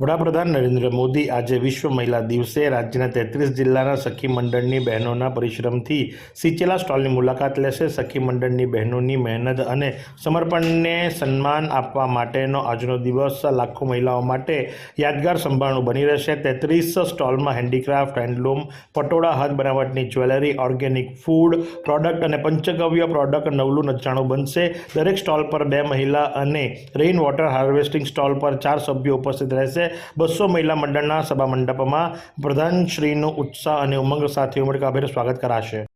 વડાપ્રધાન નરેન્દ્ર મોદી આજે વિશ્વ મહિલા દિવસે રાજ્યના તેત્રીસ જિલ્લાના સખી મંડળની બહેનોના પરિશ્રમથી સિંચેલા સ્ટોલની મુલાકાત લેશે. સખી મંડળની બહેનોની મહેનત અને સમર્પણને સન્માન આપવા માટેનો આજનો દિવસ લાખો મહિલાઓ માટે યાદગાર સંભાળનું બની રહેશે. તેત્રીસ સ્ટોલમાં હેન્ડીક્રાફ્ટ, હેન્ડલૂમ, પટોળા, હાથ બનાવટની જ્વેલરી, ઓર્ગેનિક ફૂડ, પ્રોડક્ટ અને પંચગવ્ય પ્રોડક્ટ નવલું નચાણું બનશે. દરેક સ્ટોલ પર બે મહિલા અને રેઇન વોટર હાર્વેસ્ટિંગ સ્ટોલ પર ચાર સભ્યો ઉપસ્થિત રહેશે. બસો મહિલા મંડળના સભા મંડપમાં પ્રધાનશ્રીનું ઉત્સાહ અને ઉમંગ સાથે ઉમળકાભેર સ્વાગત કરાશે.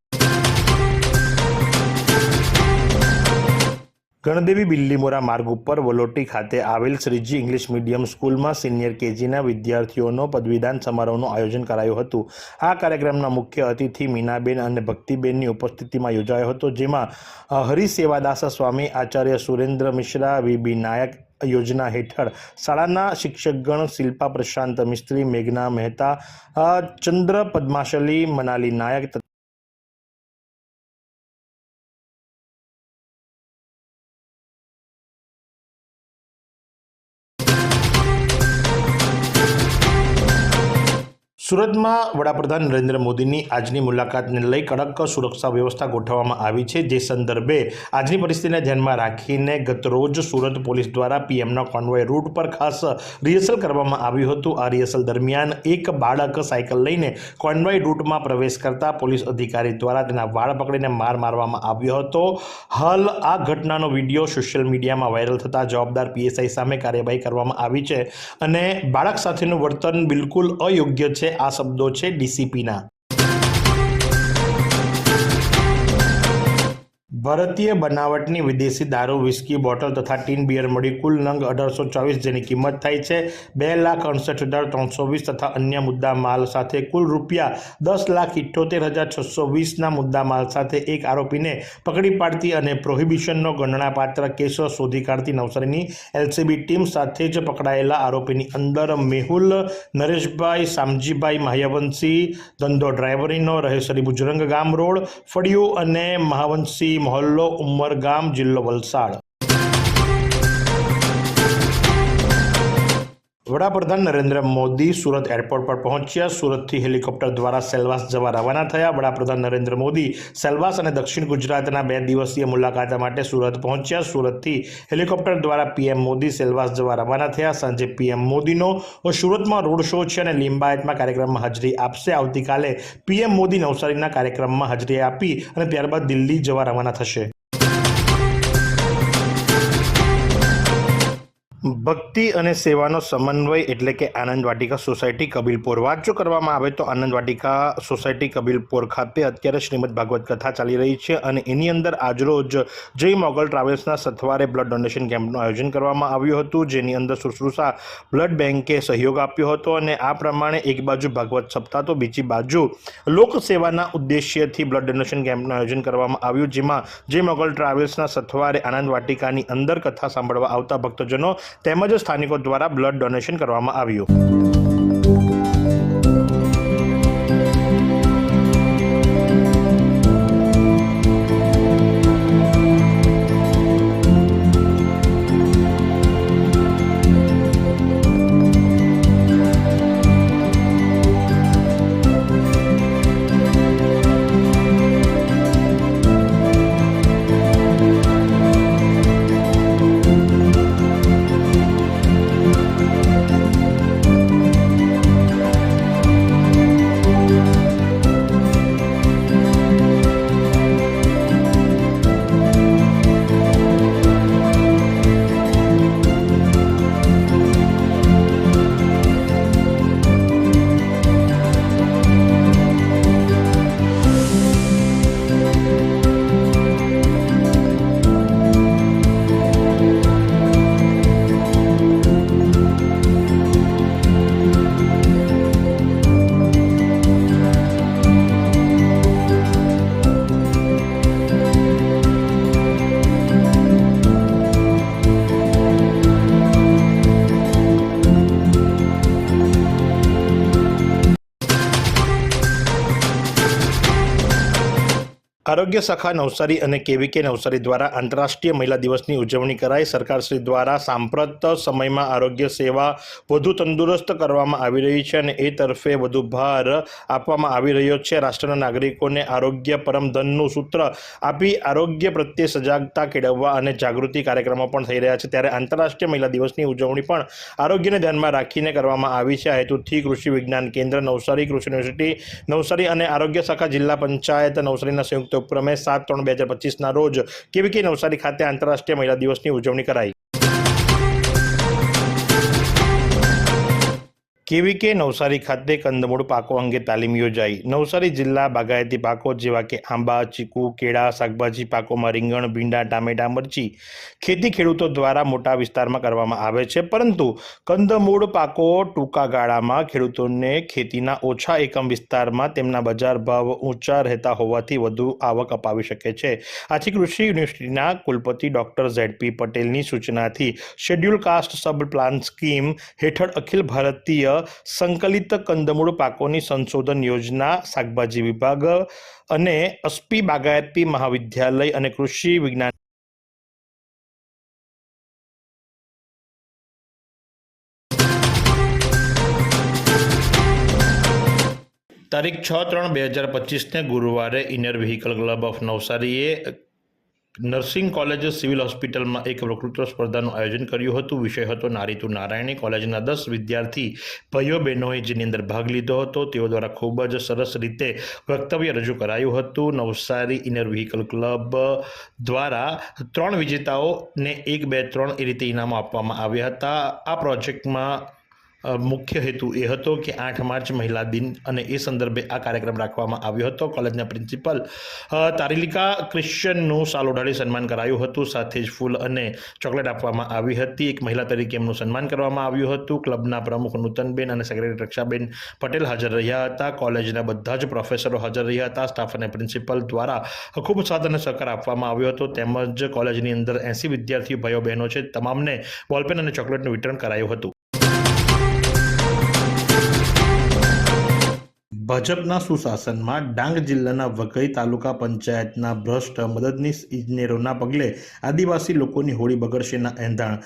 ગણદેવી બિલ્લીમોરા માર્ગ ઉપર વલોટી ખાતે આવેલ શ્રીજી ઇંગ્લિશ મીડિયમ સ્કૂલમાં સિનિયર કેજીના વિદ્યાર્થીઓનો પદવીદાન સમારોહનું આયોજન કરાયું હતું. આ કાર્યક્રમના મુખ્ય અતિથિ મીનાબેન અને ભક્તિબેનની ઉપસ્થિતિમાં યોજાયો હતો, જેમાં હરિસેવાદાસ સ્વામી, આચાર્ય સુરેન્દ્ર મિશ્રા, વીબી નાયક યોજના હેઠળ શાળાના શિક્ષકગણ શિલ્પા પ્રશાંત મિસ્ત્રી મેઘના મહેતા ચંદ્ર પદ્માશલી મનાલી નાયક સુરતમાં વડાપ્રધાન નરેન્દ્ર મોદીની આજની મુલાકાતને લઈ કડક સુરક્ષા વ્યવસ્થા ગોઠવવામાં આવી છે. જે સંદર્ભે આજની પરિસ્થિતિને ધ્યાનમાં રાખીને ગતરોજ સુરત પોલીસ દ્વારા પીએમના કોન્વોય રૂટ પર ખાસ રિહર્સલ કરવામાં આવ્યું હતું. આ રિહર્સલ દરમિયાન એક બાળક સાયકલ લઈને કોન્વોય રૂટમાં પ્રવેશ કરતા પોલીસ અધિકારી દ્વારા તેના વાળ પકડીને માર મારવામાં આવ્યો હતો. હાલ આ ઘટનાનો વીડિયો સોશિયલ મીડિયામાં વાયરલ થતાં જવાબદાર પીએસઆઈ સામે કાર્યવાહી કરવામાં આવી છે અને બાળક સાથેનું વર્તન બિલકુલ અયોગ્ય છે. આ શબ્દો છે ડીસીપીના. ભારતીય બનાવટની વિદેશી દારૂ વિસ્કી બોટલ તથા ટીન બિયર મળી કુલ નંગ અઢારસો ચોવીસ જેની કિંમત થાય છે. બે લાખ અડસઠ હજાર ત્રણસો વીસ તથા અન્ય મુદ્દા માલ સાથે કુલ રૂપિયા દસ લાખ ઇઠ્યોતેર હજાર છસો વીસના મુદ્દા માલ સાથે એક આરોપીને પકડી પાડતી અને પ્રોહિબિશનનો ગણનાપાત્ર કેસ શોધી કાઢતી નવસારીની એલસીબી ટીમ સાથે જ પકડાયેલા આરોપીની અંદર મેહુલ, નરેશભાઈ સામજીભાઈ મહાયવંશી ધંધો ડ્રાઈવરીનો રહેસરી, બુજરંગ ગામ રોડ, ફળિયું અને મહાવંશી મહોલ્લો ઉમરગામ જિલ્લો વલસાડ. વડાપ્રધાન નરેન્દ્ર મોદી સુરત એરપોર્ટ પર પહોંચ્યા. સુરતથી હેલિકોપ્ટર દ્વારા સેલવાસ જવા રવાના થયા. વડાપ્રધાન નરેન્દ્ર મોદી સેલવાસ અને દક્ષિણ ગુજરાતના બે દિવસીય મુલાકાત માટે સુરત પહોંચ્યા. સુરતથી હેલિકોપ્ટર દ્વારા પીએમ મોદી સેલવાસ જવા રવાના થયા. સાંજે પીએમ મોદીનો સુરતમાં રોડ શો છે અને લિંબાયતમાં કાર્યક્રમમાં હાજરી આપશે. આવતીકાલે પીએમ મોદી નવસારીના કાર્યક્રમમાં હાજરી આપી અને ત્યારબાદ દિલ્હી જવા રવાના થશે. ભક્તિ અને સેવાનો સમન્વય એટલે કે આનંદ વાટિકા સોસાયટી કબીલપોર. વાત જો કરવામાં આવે તો આનંદ વાટિકા સોસાયટી કબીલપોર ખાતે અત્યારે શ્રીમદ ભાગવત કથા ચાલી રહી છે અને એની અંદર આજરોજ જય મોગલ ટ્રાવેલ્સના સથવારે બ્લડ ડોનેશન કેમ્પનું આયોજન કરવામાં આવ્યું હતું, જેની અંદર શુશ્રુષા બ્લડ બેન્કે સહયોગ આપ્યો હતો અને આ પ્રમાણે એક બાજુ ભાગવત સપ્તાહ તો બીજી બાજુ લોકસેવાના ઉદ્દેશ્યથી બ્લડ ડોનેશન કેમ્પનું આયોજન કરવામાં આવ્યું, જેમાં જય મોગલ ટ્રાવેલ્સના સથવારે આનંદ વાટિકાની અંદર કથા સાંભળવા આવતા ભક્તજનો તેમજ સ્થાનિકો દ્વારા બ્લડ ડોનેશન કરવામાં આવ્યું. આરોગ્ય શાખા નવસારી અને કેવીકે નવસારી દ્વારા આંતરરાષ્ટ્રીય મહિલા દિવસની ઉજવણી કરાઈ. સરકારશ્રી દ્વારા સાંપ્રત સમયમાં આરોગ્ય સેવા વધુ તંદુરસ્ત કરવામાં આવી રહી છે અને એ તરફે વધુ ભાર આપવામાં આવી રહ્યો છે. રાષ્ટ્રના નાગરિકોને આરોગ્ય પરમધનનું સૂત્ર આપી આરોગ્ય પ્રત્યે સજાગતા કેળવવા અને જાગૃતિ કાર્યક્રમો પણ થઈ રહ્યા છે. ત્યારે આંતરરાષ્ટ્રીય મહિલા દિવસની ઉજવણી પણ આરોગ્યને ધ્યાનમાં રાખીને કરવામાં આવી છે. આ હેતુથી કૃષિ વિજ્ઞાન કેન્દ્ર, નવસારી કૃષિ યુનિવર્સિટી, નવસારી અને આરોગ્ય શાખા જિલ્લા પંચાયત, નવસારીના સંયુક્ત ઉપક્રમે સાત ત્રણ બે હજાર પચીસના રોજ કેવીકે નવસારી ખાતે આંતરરાષ્ટ્રીય મહિલા દિવસની ઉજવણી કરાઈ? કેવીકે નવસારી ખાતે કંદમૂળ પાકો અંગે તાલીમ યોજાઈ. નવસારી જિલ્લા બાગાયતી પાકો જેવા કે આંબા, ચીકુ, કેળા, શાકભાજી પાકોમાં રીંગણ, ભીંડા, ટામેટા, મરચી ખેતી ખેડૂતો દ્વારા મોટા વિસ્તારમાં કરવામાં આવે છે. પરંતુ કંદમૂળ પાકો ટૂંકા ગાળામાં ખેડૂતોને ખેતીના ઓછા એકમ વિસ્તારમાં તેમના બજાર ભાવ ઊંચા રહેતા હોવાથી વધુ આવક અપાવી શકે છે. આથી કૃષિ યુનિવર્સિટીના કુલપતિ ડોક્ટર ઝેડપી પટેલની સૂચનાથી schedule caste sub plan scheme હેઠળ અખિલ ભારતીય સંકલિત કંદમૂળ પાકોની સંશોધન યોજના, શાકભાજી વિભાગ અને અસ્પી બાગાયતી મહાવિદ્યાલય અને કૃષિ વિજ્ઞાન તારીખ છ ત્રણ બે હજાર પચીસને ગુરુવારે ઇનર વ્હીકલ ક્લબ ઓફ નવસારીએ નર્સિંગ કોલેજ સિવિલ હોસ્પિટલમાં એક વકૃત્વ સ્પર્ધાનું આયોજન કર્યું હતું. વિષય હતો નારીતુ નારાયણી. કોલેજના દસ વિદ્યાર્થી ભાઈઓ બહેનોએ જેની અંદર ભાગ લીધો હતો. તેઓ દ્વારા ખૂબ જ સરસ રીતે વક્તવ્ય રજૂ કરાયું હતું. નવસારી ઇનર વ્હીકલ ક્લબ દ્વારા ત્રણ વિજેતાઓને એક બે ત્રણ એ રીતે ઇનામો આપવામાં આવ્યા હતા. આ પ્રોજેક્ટમાં મુખ્ય હેતુ એ હતો કે આઠ માર્ચ મહિલા દિન અને એ સંદર્ભે આ કાર્યક્રમ રાખવામાં આવ્યો હતો. કોલેજના પ્રિન્સિપલ તારિલિકા ક્રિશ્ચનનું સાલ ઓઢાડી સન્માન કરાયું હતું. સાથે જ ફૂલ અને ચોકલેટ આપવામાં આવી હતી. એક મહિલા તરીકે એમનું સન્માન કરવામાં આવ્યું હતું. ક્લબના પ્રમુખ નૂતનબેન અને સેક્રેટરી રક્ષાબેન પટેલ હાજર રહ્યા હતા. કોલેજના બધા જ પ્રોફેસરો હાજર રહ્યા હતા. સ્ટાફ અને પ્રિન્સિપલ દ્વારા ખૂબ સાથ અને સહકાર આપવામાં આવ્યો હતો. તેમજ કોલેજની અંદર એંસી વિદ્યાર્થીઓ, ભાઈઓ, બહેનો છે. તમામને બોલપેન અને ચોકલેટનું વિતરણ કરાયું હતું. ભાજપના સુશાસનમાં ડાંગ જિલ્લાના વઘઈ તાલુકા પંચાયતના ભ્રષ્ટ મદદનીશ ઇજનેરોના પગલે આદિવાસી લોકોની હોળી બગડશેના એંધાણ.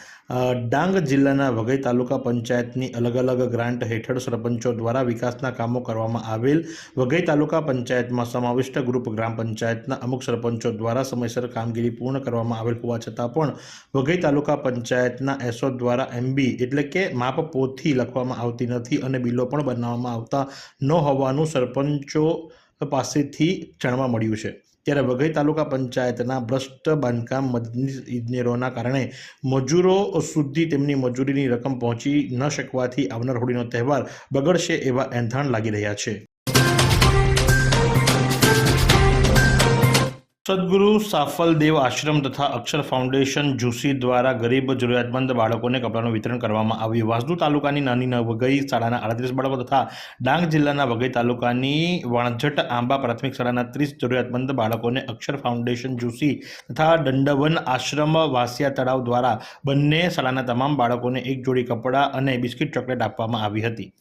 ડાંગ જિલ્લાના વઘઈ તાલુકા પંચાયતની અલગ અલગ ગ્રાન્ટ હેઠળ સરપંચો દ્વારા વિકાસના કામો કરવામાં આવેલ વઘઈ તાલુકા પંચાયતમાં સમાવિષ્ટ ગ્રુપ ગ્રામ પંચાયતના અમુક સરપંચો દ્વારા સમયસર કામગીરી પૂર્ણ કરવામાં આવેલ હોવા છતાં પણ વઘઈ તાલુકા પંચાયતના એસો દ્વારા એમબી એટલે કે માપ પોથી લખવામાં આવતી નથી અને બિલો પણ બનાવવામાં આવતા ન હોવાનું સરપંચો પાસેથી જાણવા મળ્યું છે. ત્યારે વઘઈ તાલુકા પંચાયતના ભ્રષ્ટ બાંધકામ મદદનીશ ઇજનેરોના કારણે મજૂરો સુધી તેમની મજૂરીની રકમ પહોંચી ન શકવાથી આવનાર હોળીનો તહેવાર બગડશે એવા એંધાણ લાગી રહ્યા છે. સદગુરુ સાફલદેવ આશ્રમ તથા અક્ષર ફાઉન્ડેશન જુસી દ્વારા ગરીબ, જરૂરિયાતમંદ બાળકોને કપડાનું વિતરણ કરવામાં આવ્યું. વાસદુ તાલુકાની નાની વઘઈ શાળાના આડત્રીસ બાળકો તથા ડાંગ જિલ્લાના વઘઈ તાલુકાની વાણઝટ આંબા પ્રાથમિક શાળાના ત્રીસ જરૂરિયાતમંદ બાળકોને અક્ષર ફાઉન્ડેશન જુસી તથા દંડવન આશ્રમ વાસિયા તળાવ દ્વારા બંને શાળાના તમામ બાળકોને એક જોડી કપડાં અને બિસ્કિટ ચોકલેટ આપવામાં આવી હતી.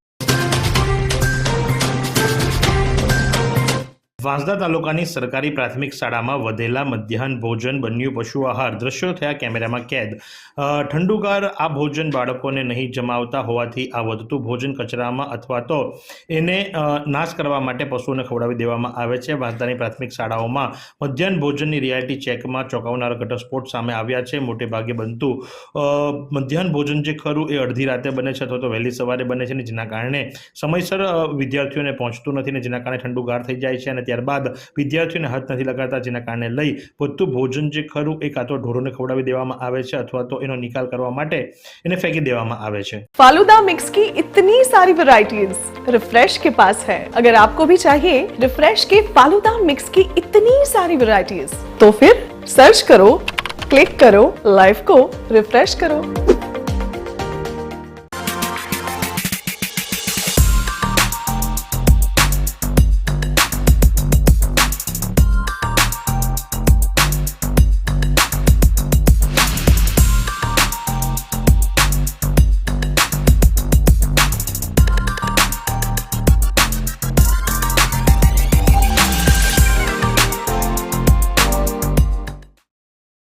વાંસદા તાલુકાની સરકારી પ્રાથમિક શાળામાં વધેલા મધ્યાહન ભોજન બન્યું. પશુ આહાર, દ્રશ્યો થયા કેમેરામાં કેદ. ઠંડુકાર આ ભોજન બાળકોને નહીં જમાવતા હોવાથી આ વધતું ભોજન કચરામાં અથવા તો એને નાશ કરવા માટે પશુઓને ખવડાવી દેવામાં આવે છે. વાંસદાની પ્રાથમિક શાળાઓમાં મધ્યાહન ભોજનની રિયાલિટી ચેકમાં ચોંકાવનારા ઘટસ્ફોટ સામે આવ્યા છે. મોટે ભાગે બનતું મધ્યાહન ભોજન જે ખરું એ અડધી રાતે બને છે અથવા તો વહેલી સવારે બને છે ને જેના કારણે સમયસર વિદ્યાર્થીઓને પહોંચતું નથી ને જેના કારણે ઠંડુગાર થઈ જાય છે અને ત્યારબાદ વિદ્યાર્થીઓને હાથ નથી લગાડતા જેના કારણે લઈ બધું ભોજન જે ખરું એ કાં તો ઢોરોને ખવડાવી દેવામાં આવે છે અથવા તો એનો નિકાલ કરવા માટે એને ફેંકી દેવામાં આવે છે फालूदा मिक्स की इतनी सारी वैरायटीज रिफ्रेश के पास है अगर आपको भी चाहिए रिफ्रेश के फालूदा मिक्स की इतनी सारी वैरायटीज तो फिर सर्च करो क्लिक करो लाइफ को रिफ्रेश करो